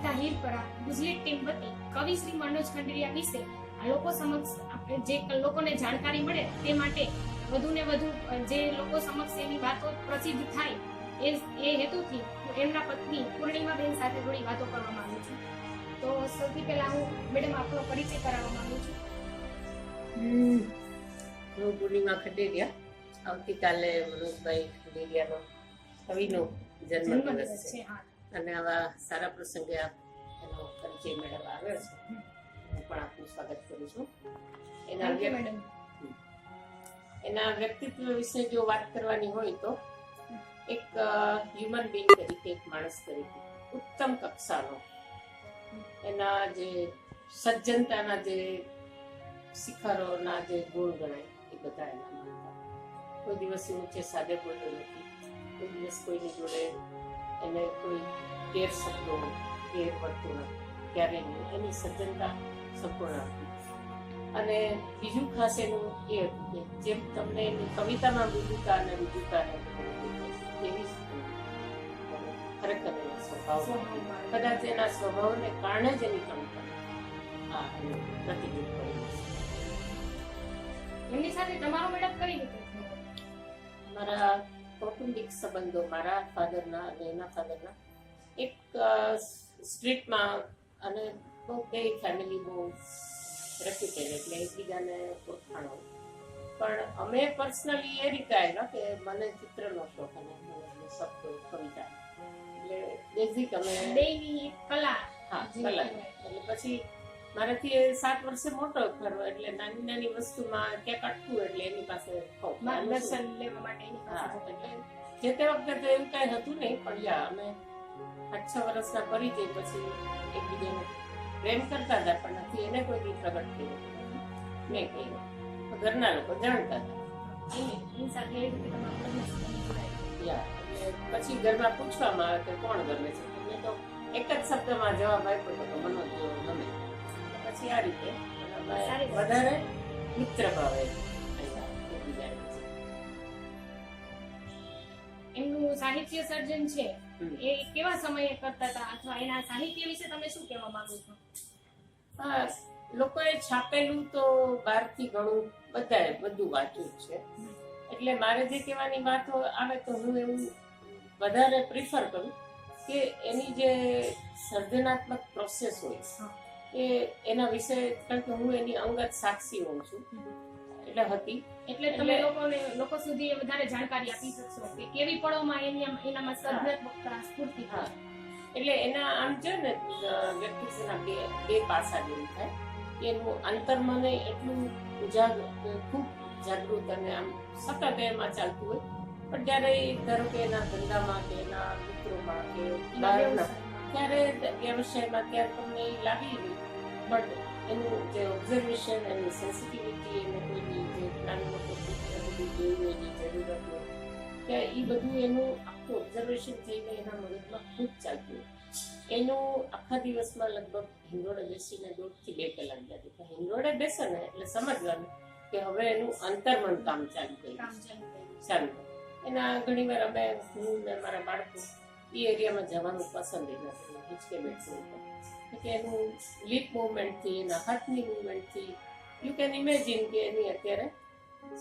Ankita Hirpara ગુજલી team વતી કવિ શ્રી મનોજ ખંડરિયા વિશે આ લોકો સમક્ષ આપણે જે લોકોને જાણકારી મળે તે માટે વધુ ને વધુ જે લોકો સમક્ષ એની વાતો પ્રસિદ્ધ થાય એ એ હેતુથી હું એમના પત્ની પૂર્ણિમાબેન સાથે થોડી વાતો કરવા માંગુ છું. તો સૌથી પહેલા હું મેડમ આપણો પરિચય કરાવવા માંગુ છું. હું પૂર્ણિમા ખંડેરિયા આવતીકાલે મનોજભાઈ ખંડેરિયાનો કવિનો જન્મદિવસ જન્મદિવસ છે અને આવા સારા પ્રસંગે એનો પરિચય મેળવવા આવ્યો છે. હું પણ આપનું સ્વાગત કરું છું. એના એના વ્યક્તિત્વ વિશે જો વાત કરવાની હોય તો એક હ્યુમન બિંગ તરીકે એક માણસ તરીકે ઉત્તમ કક્ષાનો. એના જે સજ્જનતાના જે શિખરોના જે ગુણ ગણાય એ બધા એના કોઈ દિવસ ઊંચે સાદે બોલ્યો નથી. કોઈ દિવસ કોઈની જોડે એને કોઈ ગેર શબ્દો પડતો હોય ક્યારેય નહીં એની સજ્જનતા સંપૂર્ણ હતી અને બીજું ખાસ એનું એ હતું કે જેમ તમને એની કવિતામાં મૃદુતા અને દેખાય, એવી ખરેખર એના સ્વભાવ કદાચ એના સ્વભાવને કારણે જ એની કવિતા આ પ્રતિબિંબ કરેલું એમની સાથે તમારો મેડમ કઈ રીતે મારા કૌટુંબિક સંબંધો મારા ફાધરના અને એના ફાધરના એક સ્ટ્રીટમાં અને બહુ બે ફેમિલી બહુ રેપ્યુટેડ એટલે એકબીજાને ઓળખાણો. પણ અમે પર્સનલી એ રીતે આવ્યા કે મને ચિત્રનો શોખ અને મને શબ્દો કવિતા. એટલે બેઝિક અમે કલા હા કલા. એટલે પછી મારાથી સાત વર્ષે મોટો ખરો એટલે નાની નાની વસ્તુમાં ક્યાંક અટકું એટલે એની પાસે. માર્ગદર્શન લેવા માટે એની પાસે એટલે જે તે વખતે તો એવું કઈ હતું નહીં પણ યા અમે પાંચ છ વર્ષના પરિચય પછી એકબીજાને પ્રેમ કરતા હતા પણ નથી એને કોઈ દી પ્રગટ કર્યું મેં કહ્યું. ઘરના લોકો જાણતા હતા. પછી ઘરમાં પૂછવામાં આવે કે કોણ ગમે છે? મેં તો એક જ શબ્દમાં જવાબ આપ્યો હતો મનોજ ગમે. પછી આ રીતે અને અમે સારી વાત. વધારે મિત્ર ભાવે એમનું સાહિત્ય સર્જન છે. એ કેવા સમયે કરતા હતા? અથવા એના સાહિત્ય વિશે તમે શું કહેવા માંગો છો? લોકોએ છાપેલું તો બહારથી ઘણું બધાએ બધું વાંચ્યું છે. એટલે મારે જે કહેવાની વાતો આવે તો હું એવું વધારે પ્રિફર કરું કે એની જે સર્જનાત્મક પ્રોસેસ હોય. એ એના વિશે કારણ કે હું એની અંગત સાક્ષી હોઉં છું. એટલે હતી. એટલે તમે લોકોને લોકો સુધી વધારે જાણકારી આપી શકશો કે કેવી પળોમાં એની એનામાં સર્જનાત્મકતા સ્ફૂર્તિ હા. એટલે એના આમ છે ને વ્યક્તિ વ્યક્તિત્વના બે બે પાસા જેવું થાય. કે એનું અંતર્મને એટલું ઉજાગર ખૂબ જાગૃત અને આમ સતત એમાં ચાલતું હોય. પણ જ્યારે ધારો કે એના ધંધામાં કે એના મિત્રોમાં કે બહારના ત્યારે વ્યવસાયમાં અત્યારે તમને એ લાગી નહીં. પણ એનું જે ઓબ્ઝર્વેશન એની સેન્સિટિવિટી એને કોઈની જે દુઃખ બધું જોયું એની જરૂરત કે એ બધું એનું આખું ઓબ્ઝર્વેશન થઈને એના મગજમાં ખૂબ ચાલતું એનું આખા દિવસમાં લગભગ હિંડોળે બેસીને દોઢથી બે કલાક જતી તો હિંડોળે બેસે ને એટલે સમજવાનું કે હવે એનું અંતર્મન કામ ચાલુ કર્યું. કામ ચાલુ. એના ઘણી વાર અમે હું ને મારા બાળકો એ એરિયામાં જવાનું પસંદ એ નથી. હિચકે બેઠું કે એનું લીપ મુવમેન્ટથી એના હાથની મુવમેન્ટથી યુ કેન ઇમેજિન કે એની અત્યારે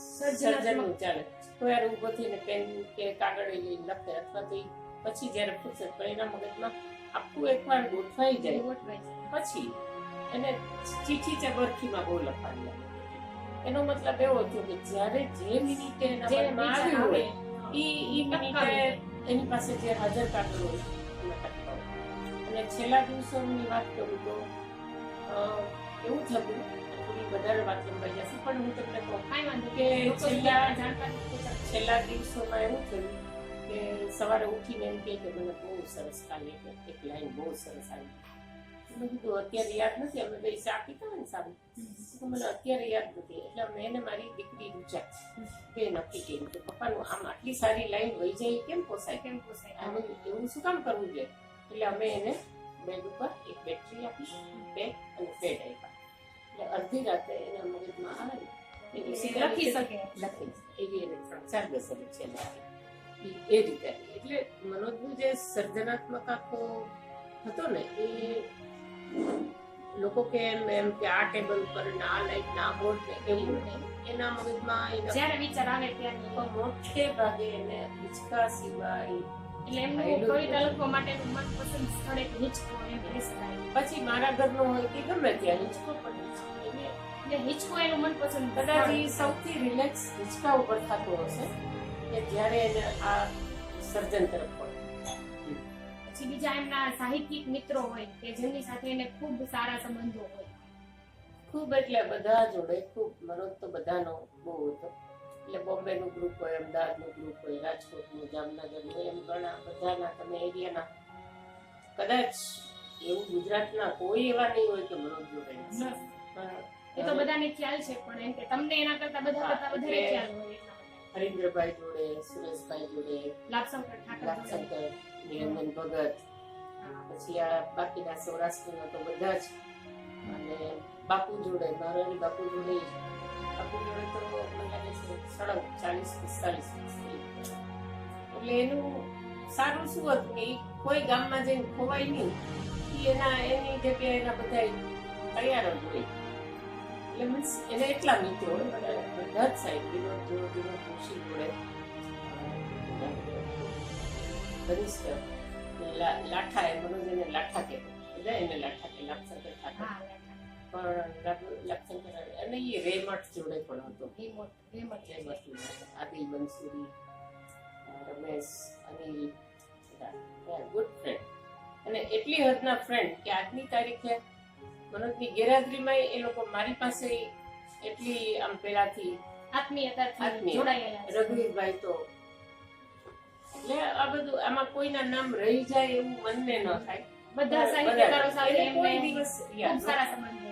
સર્જનાત્મક ચાલે. કોઈ ઊભો થઈને પેન કે કાગળ લઈ લખે અથવા તો પછી જ્યારે ફુરસત પણ એના મગજમાં આખું એકવાર ગોઠવાઈ જાય. પછી એને ચીઠી ચબરખીમાં બહુ લખવાની એનો મતલબ એવો થયો કે જ્યારે જે મિનિટે જે આવ્યું હોય ઈ મિનિટે એની પાસે જે હાજર કાર્ડ હોય અને છેલ્લા દિવસોની વાત કરું તો એવું થતું થોડી વધારે વાત લંબાઈ જશે. પણ હું તમને કહું કાંઈ વાંધો કે છેલ્લા- છેલ્લા દિવસોમાં એવું થયું કે સવારે ઉઠીને એમ કે મને બહુ સરસ કાલે એક લાઈન બહુ સરસ આવી. મેં કીધું અત્યારે યાદ નથી. અમે બે ચા પીતા ને સારું તો મને અત્યારે યાદ નથી. એટલે અમે એને મારી દીકરી રૂચા બે નક્કી કર્યું કે પપ્પાનું આમ આટલી સારી લાઈન વહી જાય કેમ પોસાય કેમ પોસાય? આનું એવું શું કામ કરવું જોઈએ? એટલે અમે એને બેડ ઉપર એક બેટરી આપી બેગ અને બેડ આપ્યા. એટલે અડધી રાતે એના મગજમાં આવે ને લખી શકે. લખી એવી એને ચાર દસર છે એ એ રીતે. એટલે મનોજનું જે સર્જનાત્મક આખો હતો ને એ લોકો કે એમ એમ કે આ ટેબલ ઉપર ના લાઈટ ના બોર્ડ ને એવું નહીં. એના મગજમાં જ્યારે વિચાર આવે ત્યારે લોકો મોટે ભાગે એને હિંચકા સિવાય એટલે એમનું કોઈ લખવા માટેનું મનપસંદ સ્થળ એક હિંચકો એમ બેસતા પછી મારા ઘરનું હોય કે ગમે ત્યાં હિંચકો પણ એટલે હિંચકો એનું મનપસંદ કદાચ સૌથી રિલેક્સ હિંચકા ઉપર થતું હશે કે જ્યારે એને આ સર્જન તરફ પડે પછી બીજા એમના સાહિત્યિક મિત્રો હોય કે જેમની સાથે એને ખૂબ સારા સંબંધો હોય. ખૂબ એટલે બધા જોડે ખૂબ મનોજ તો બધાનો બહુ હતો. એટલે બોમ્બેનું ગ્રુપ હોય અમદાવાદનું ગ્રુપ હોય રાજકોટનું જામનગરનું એમ ઘણા બધાના તમે એરિયાના કદાચ એવું ગુજરાતના કોઈ એવા નહીં હોય કે મનોજ જોડે. એ તો બધાને ખ્યાલ છે પણ એમ કે તમને એના કરતા બધા કરતા વધારે ખ્યાલ હોય હરિન્દ્રભાઈ જોડે સુરેશભાઈ જોડે લાભશંકર ઠાકર જોડે. ભગત. પછી આ બાકીના સૌરાષ્ટ્રના તો બધા જ. અને બાપુ જોડે, નારાયણ બાપુ જોડે બાપુ જોડે તો મને લાગે છે સળંગ, ચાલીસ પિસ્તાલીસ. એટલે એનું સારું શું હતું કે કોઈ ગામમાં જઈને ખોવાય નહીં. એના, એની જગ્યાએ એના બધા તૈયાર જ હોય. એટલે મીન્સ એને એટલા મિત્રો બધા જ સાહેબ, વિનોદ વિનોદ જોશી જોડે. ઘનિષ્ઠ લાઠા એ મનોજ એને લાઠા કહેતો એટલે એને લાઠા કે લાભશંકર ઠાકર પણ લાભ- લાભશંકર અને એ રેમટ જોડે પણ હતો. રેમટ રેમટ. જોડે. આદિલ બંસુરી રમેશ અનિલ ગુડ ફ્રેન્ડ અને એટલી હદના ફ્રેન્ડ કે આજની તારીખે મનોજની ગેરહાજરીમાં એ લોકો મારી પાસે એટલી આમ પેલાથી આત્મીયતા આત્મીય. જોડાયેલા રઘુવીરભાઈ તો એટલે આ બધું આમાં કોઈના નામ રહી જાય એવું મનને ન થાય. બધા સાહિત્યકારો સાથે એમને દિવસ સારા સંબંધ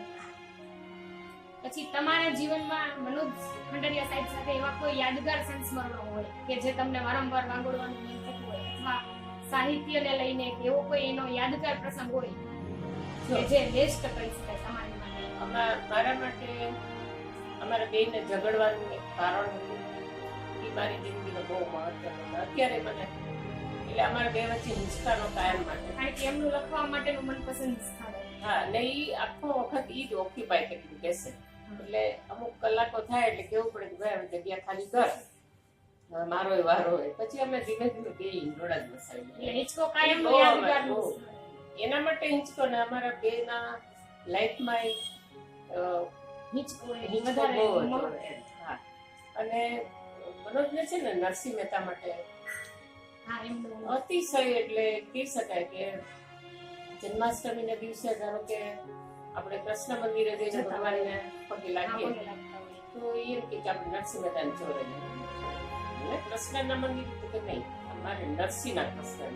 પછી તમારા જીવનમાં મનોજ ખંડરિયા સાહેબ સાથે એવા કોઈ યાદગાર સંસ્મરણો હોય કે જે તમને વારંવાર વાંગોળવાનું મન થતું હોય? અથવા સાહિત્યને લઈને એવો કોઈ એનો યાદગાર પ્રસંગ હોય કે જે બેસ્ટ કહી શકાય તમારી માટે? મારા માટે અમારા બેને ઝઘડવાનું કારણ હતું. મારી જિંદગીનો બહુ મહત્વનો અત્યારે મને. એટલે અમારે બે વચ્ચે હિંચકાનો કાયમ માટે. કારણ કે એમનું લખવા માટેનું મનપસંદ હા ને એ આખો વખત એ જ ઓક્યુપાય કરીને બેસે એટલે અમુક કલાકો થાય એટલે કેવું પડે કે ભાઈ હવે જગ્યા ખાલી કર. મારો વારો હોય. પછી અમે ધીમે ધીમે બે હિંડોળા જ વસાવી એટલે હિંચકો કાયમ. એના માટે હિંચકો ને અમારા બેના લાઈફમાં એક અ, હિંચકો વધારે. અને મનોજને છે ને નરસિંહ મહેતા માટે અતિશય એટલે કહી શકાય કે જન્માષ્ટમીના દિવસે ધારો કે આપણે કૃષ્ણ મંદિરે જઈને ભગવાનને પગે લાગીએ. તો એમ કે આપણે નરસિંહ મહેતાને જોડે એટલે કૃષ્ણના મંદિર તો કે નહીં અમારે નરસિંહના કૃષ્ણના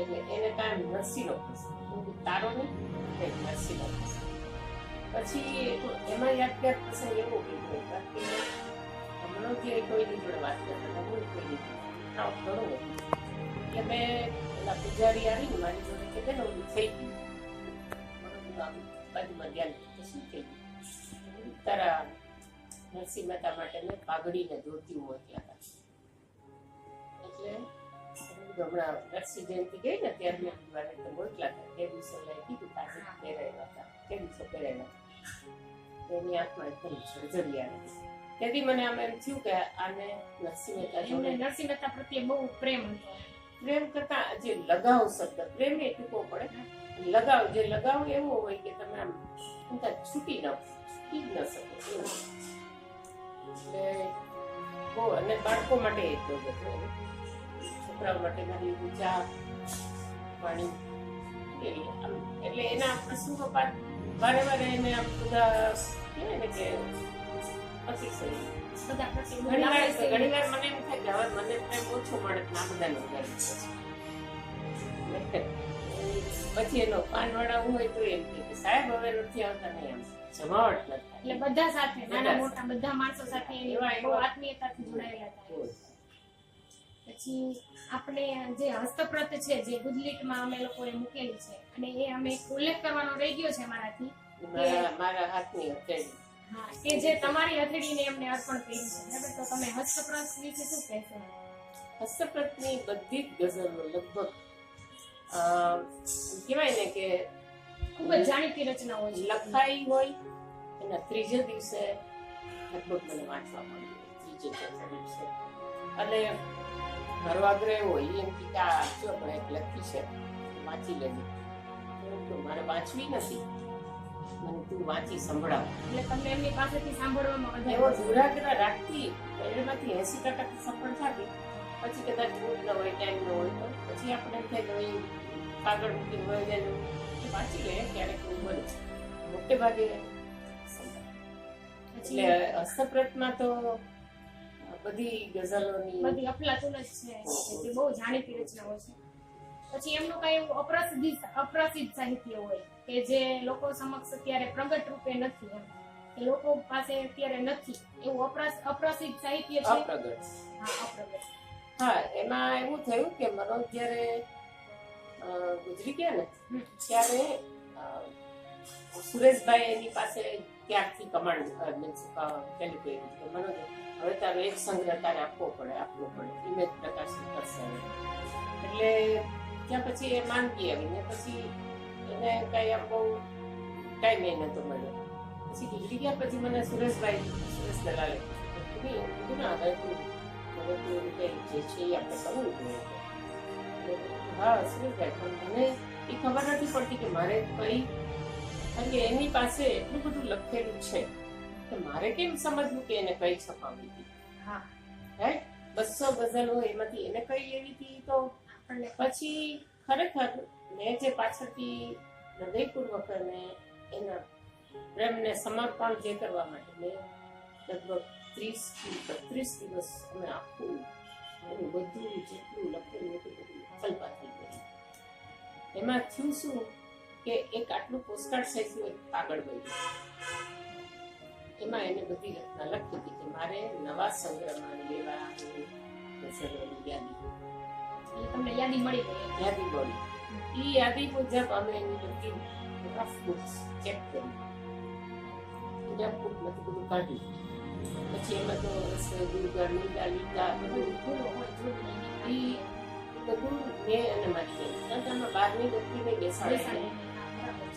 એટલે એને કાયમ નરસિંહનો કૃષ્ણ. તારો નહીં નરસિંહનો કૃષ્ણ. પછી એમાં યાદગાર પ્રસંગ એવો કે વાત પૂજારી આવીને મારી થઈ ગયું તારા નરસિંહ મહેતા માટે મેં પાઘડીને ધોતી મોકલ્યા હતા એટલે હમણાં નરસિંહ જયંતિ ગઈ ને ત્યારે મેં મારે તો મોકલ્યા હતા મેં કીધું તારે પહેરાવ્યા હતા તે દિવસે પહેરાવ્યા હતા એની આંખમાં એકદમ સર્જરી આવી તેથી મને આમ એમ થયું કે આને નરસિંહ મહેતા જોડે નરસિંહ મહેતા પ્રત્યે બહુ પ્રેમ હતો પ્રેમ કરતા જે લગાવ શબ્દ પ્રેમ એ ટૂંકો પડે લગાવ જે લગાવ એવો હોય કે તમે આમ છૂટી ન છૂટી ન શકો એટલે બહુ અને બાળકો માટે એ તો છોકરાઓ માટે મારી ઊંચા પાણી એટલે એના પ્રસંગો પાર વારે વારે એને આમ બધા કહેવાય ને કે અતિશય બધા પ્રત્યે ઘણી વાર લાગણી છે. ઘણી વાર મને એમ થાય કે હવે મને પ્રેમ ઓછો મળે આ બધાને વધારે પછી એનો પાનવાળા હોય તો એમ કે સાહેબ હવે નથી આવતા નહીં એમ. જમાવટ નથી એટલે બધા સાથે નાના મોટા બધા માણસો સાથે બહુ આત્મીયતાથી જોડાયેલા હતા પછી આપણે જે હસ્તપ્રત છે જે ગુજલીટમાં અમે લોકોએ મૂકેલી છે અને એ અમે ઉલ્લેખ કરવાનો રહી ગયો છે મારાથી મારા હાથની હા કે જે તમારી હથેળીને એમને અર્પણ કરી છે. બરાબર? તો તમે હસ્તપ્રત વિશે શું કહેશો? હસ્તપ્રતની બધી જ ગઝલો લગભગ અ, કહેવાય ને કે ખૂબ જ જાણીતી રચનાઓ છે. લખાઈ હોય એના ત્રીજે દિવસે લગભગ મને વાંચવા મળ્યું ત્રીજે ચોથા દિવસે. અને મારો આગ્રહ હોય એમ કે આ જો મેં એક લખી છે વાંચી લેજે. મારે વાંચવી નથી. મને તું વાંચી સંભળાવ. એટલે તમને એમની પાસેથી સાંભળવામાં એવો વધારે રાખતી એમાંથી એસી ટકા સફળ થતી પછી કદાચ મૂડ ન હોય ટાઈમ ન હોય તો. પછી આપણે એમ થાય કે કાગળ મૂકી હોય જાય વાંચી લે ક્યારેક એવું મોટે ભાગે એટલે હસ્તપ્રતમાં તો બધી ગઝલોની બધી અફલાતુન જ છે. તે બહુ જાણીતી રચનાઓ છે. પછી એમનું કઈ અપ્રસિદ્ધ અપ્રસિદ્ધ સાહિત્ય હોય. કે જે લોકો સમક્ષ અત્યારે પ્રગટ રૂપે નથી એમ. કે લોકો પાસે અત્યારે નથી. એવું અપ્રસ- અપ્રસિદ્ધ સાહિત્ય છે. અપ્રગટ. હા અપ્રગટ. હા એમાં એવું થયું કે મનોજ જ્યારે ગુજરી ગયા ને ત્યારે સુરેશભાઈ એની પાસે ત્યારથી કમાન્ડ મીન્સ પેલું કહ્યું કે મનોજ હવે તારો એક સંગ્રહ તારે આપવો પડે આપવો પડે. ઇમેજ પ્રકાશિત કરશે એટલે ત્યાં પછી એ માંગી આવીને પછી એને કઈ આમ બહુ ટાઈમ એ નતો મળ્યો. પછી ગુજરી ગયા પછી મને સુરેશભાઈ સુરેશ દલાલે કીધું, ના હવે તું હવે તું એમ કે જે છે એ આપણે કરવું જોઈએ હા સુરેશભાઈ પણ મને એ ખબર નથી પડતી કે મારે કઈ કારણ કે એની પાસે એટલું બધું લખેલું છે કે મારે કેમ સમજવું કે એને કઈ છપાવી હતી? હા. રાઈટ બસો ગઝલ હોય એમાંથી એને કઈ એવી હતી તો? પછી ખરેખર મેં જે પાછળથી હૃદયપૂર્વક અને એના પ્રેમને સમર્પણ જે કરવા માટે મેં લગભગ ત્રીસ બત્રીસ દિવસ અમે આખું એનું બધું જેટલું લખેલું હતું બધું કલ્પા થઈ ગયું. એમાં થયું શું કે એક આટલું પોસ્ટકાર્ડ સાઈઝનું એક કાગળ બન્યું. એમાં એને બધી રચના લખી હતી કે મારે નવા સંગ્રહમાં લેવા યાદી તમને યાદી મળી ગઈ. યાદી મળી. ઈ યાદી મુજબ અમે એની બધી રફ બુક્સ ચેક કરી. રફ બુકમાંથી બધું કાઢ્યું. પછી એમાં તો રસ દુર્ગા લીલા લીલા બધું ભૂલો હોય જોડણી ઈ બધું મેં એને મારી કારણ કે આમાં બહારની વ્યક્તિને બેસાડે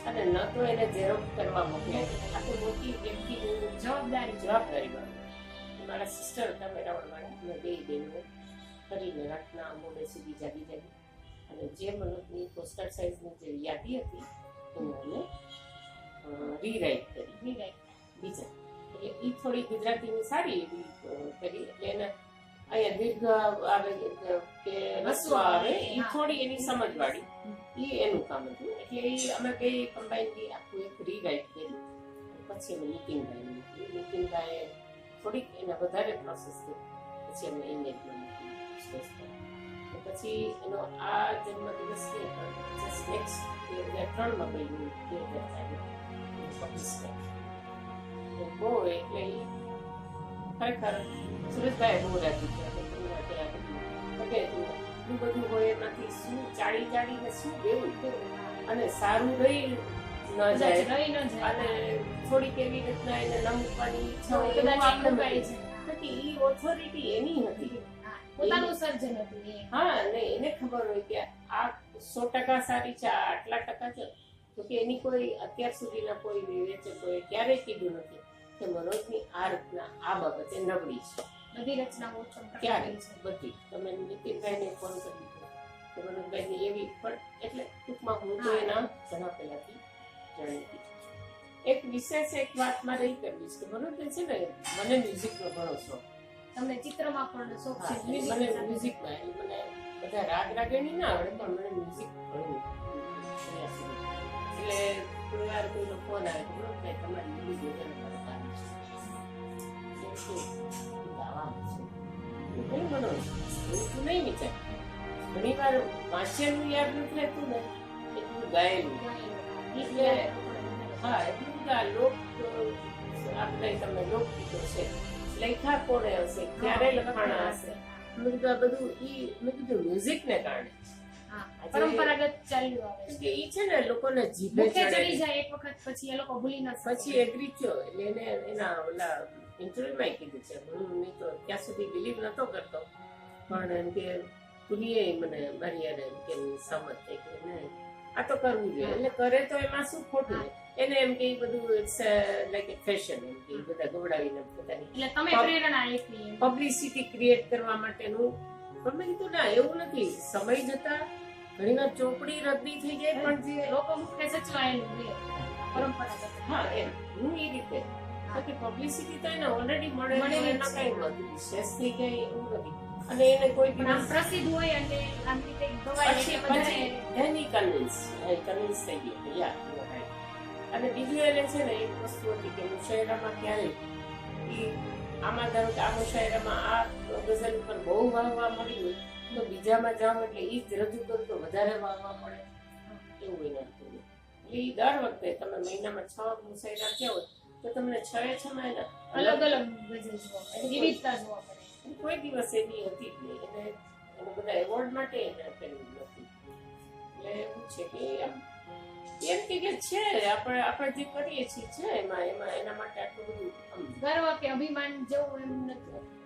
અને ન તો એને ઝેરોક્ષ કરવા મોકલ્યા આ તો મોટી વ્યક્તિની જવાબદારી જવાબદારી વાળું મારા સિસ્ટર હતા મેરાવળવાળા અમે બે બહેનો કરીને રાતના મોડે સુધી જાગી જાગી અને જે મનોજની પોસ્ટર સાઇઝની જે યાદી હતી એને અમે રીરાઇટ કરી. નિરાય. બીજા. એટલે એ થોડી ગુજરાતીની સારી એવી કરી. એટલે એને અહીંયા દીર્ઘ આવે કે રસ્વ આવે એ થોડી એની સમજવાળી. એ એનું કામ હતું. એટલે એ અમે બે કમ્બાઈન આખું એક રીરાઇટ કરી. પછી અમે નીતિનભાઈ મૂકી. નીતિનભાઈએ થોડીક એને વધારે પ્રોસેસ કરી. પછી અમે ઇમેજમાં મૂકી. પછી એનો આ જન્મદિવસ છે જસ્ટ નેક્સ્ટ બે હજાર ત્રણમાં બન્યું બે હજાર ચારમાં. બહુ એટલે ખરેખર સુરેશભાઈ બહુ રાજી કે એટલું બધું હોય એમાંથી શું ચાળી ચાળીને શું દેવું? અને સારું રહી ન જાય. રહી ન જાય. અને થોડીક એવી રીતના એને નમવાની ઈચ્છા હોય કદાચ આપણે છે. બાકી ઈ ઓથોરિટી એની હતી. પોતાનું સર્જન હતું એ હા નહીં એને ખબર હોય કે આ સો ટકા સારી છે આ આટલા ટકા છે. તો કે એની કોઈ અત્યાર સુધીના કોઈ વિવેચકોએ ક્યારેય કીધું નથી કે મનોજની આ રચના આ બાબતે નબળી છે. બધી રચનાઓ ક્યારે? બધી. તમે નીતિનભાઈને ફોન કરી દીધો. કે મનોજભાઈની એવી પણ એટલે ટૂંકમાં હું તો. એના ઘણા પહેલાથી જાણીતી. એક વિશેષ એક વાત મારે એ કરવી છે કે મનોજભાઈ છે ને મને મ્યુઝિકનો ઘણો શોખ. તમને ચિત્રમાં પણ શોખ છે મને મ્યુઝિકમાં મને બધા રાગ રાગેણી ના આવડે પણ મને મ્યુઝિક ઘણું એટલે કોઈ વાર કોઈનો ફોન આવે તો ભાઈ તમારી મ્યુઝિક ઘણી વાર વાંચેલું યાદ નથી રહેતું ને એટલું ગાયેલું. એટલે હા એટલું આ લોક આપણે તમે લોકગીતો છે. લખ્યા કોણે હશે? ક્યારે લખાણા હશે? મેં કીધું આ બધું ઈ મેં કીધું મ્યુઝિકને કારણે. પરંપરાગત ચાલ્યું આવે છે. કે ઈ છે ને લોકોને જીભે ચડી જાય એક વખત પછી એ લોકો ભૂલી ન શકે. પછી એગ્રી થયો. એટલે એને એના ઓલા ઇન્ટરવ્યુમાં કીધું છે. હું નહીં તો ત્યાં સુધી બિલીવ નતો કરતો. પણ એમ કે તું મને મારી યારે એમ કે સમજ થઈ કે ને આ તો કરવું જોઈએ. એટલે કરે તો એમાં શું ખોટું? એને એમ કે બધું ઇટ્સ લાઈક એ ફેશન એમ કે બધા ગવડાવીને પોતાની એટલે તમે પ્રેરણા આપી પબ્લિસિટી ક્રિએટ કરવા માટેનું પણ મેં કીધું ના એવું નથી. સમય જતા ઘણીવાર ચોપડી રદ્દી થઈ જાય પણ જે લોકો મુખે સચવાયેલું રહે પરંપરાગત. હા એમ. હું એ રીતે. બાકી પબ્લિસિટી તો એને ઓલરેડી મળે મળે એના કઈ વધુ વિશેષ થઈ જાય એવું નથી. અને એને કોઈ પણ પ્રસિદ્ધ હોય અને આમ રીતે ગવાય પછી convince I convince થઈ ગઈ કે અને બીજું એને છે ને એક વસ્તુ હતી કે મુશાયરામાં ક્યારે એ આમાં ધારો કે આ મુશાયરામાં આ ગઝલ ઉપર બહુ વાહવા મળ્યું તો બીજામાં જાઉં એટલે એ જ રજૂ કરું તો વધારે વાહવા મળે. એવું એને હતું. એટલે એ દર વખતે તમે મહિનામાં છ મુશાયરા થયા હોય તો તમને છ એ છ મહિના અલગ અલગ ગઝલ જોવા મળે વિવિધતા જોવા મળે. કોઈ દિવસ એની હતી જ નહીં. એને એને બધા એવોર્ડ માટે એને આપેલું નથી. એટલે એવું છે કે એમ એમ કે છે, આપણે આપણે જે કરીએ છીએ છે, એમાં એમાં, એના માટે આટલું બધું ગર્વ કે અભિમાન જેવું એમ નથી.